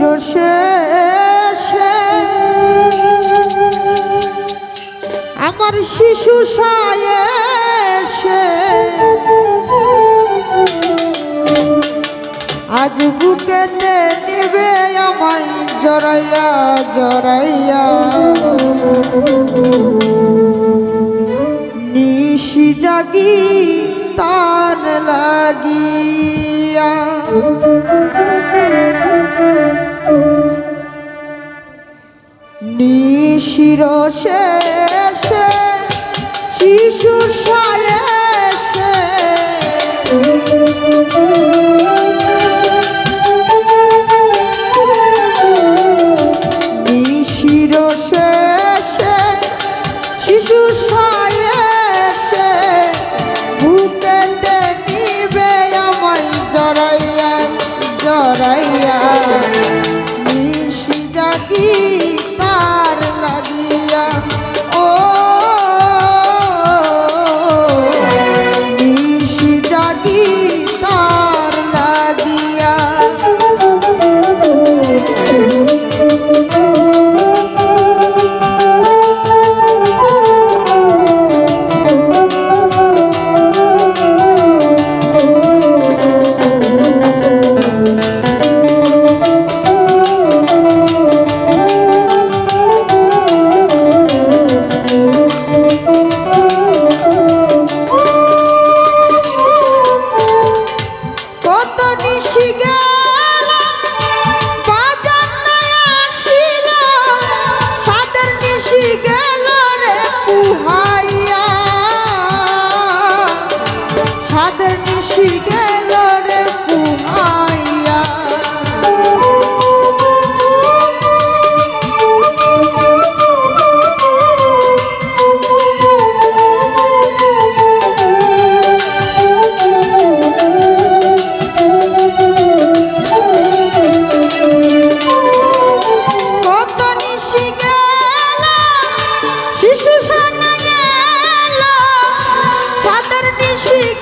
চিরশেষে আমার শিশু সায়েসে আজ বুকেতে নেবে আমায় জড়াইয়া জড়াইয়া। নিশি জাগি তার লাগিয়া। শিশু সায়েসে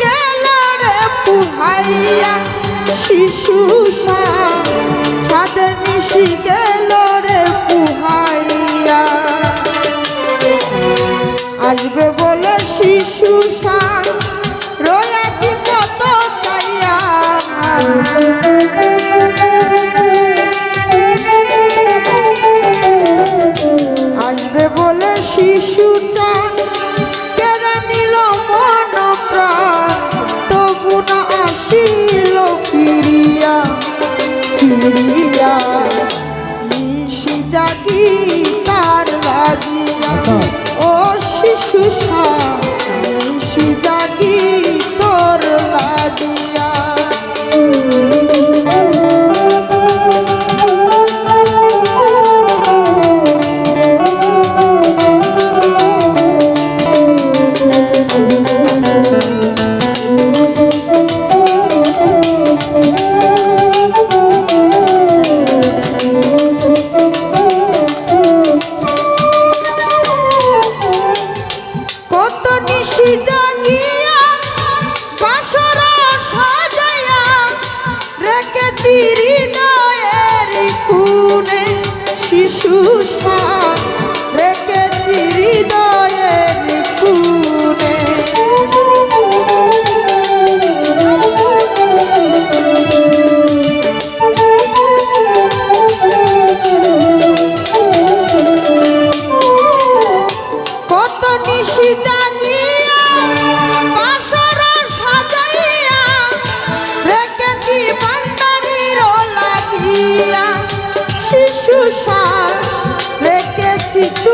গেল রে পুহাইয়া শিশু সাদের নিশি গেল রে পুহাইয়া। আসবে বলে শিশু রয়াছি কত চাইয়া আসবে বলে শিশু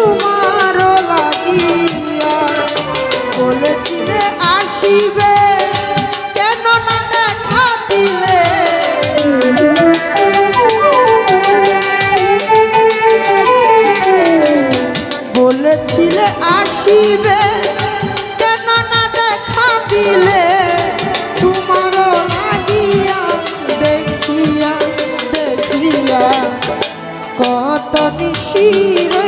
তোমার লাগিয়া বলেছিলে আসিবে কেন না দেখা দিলে। বলেছিলে আসিবে কেন না দেখা দিলে। তোমার লাগিয়া দেখিয়া দেখিয়া কত নিশিরা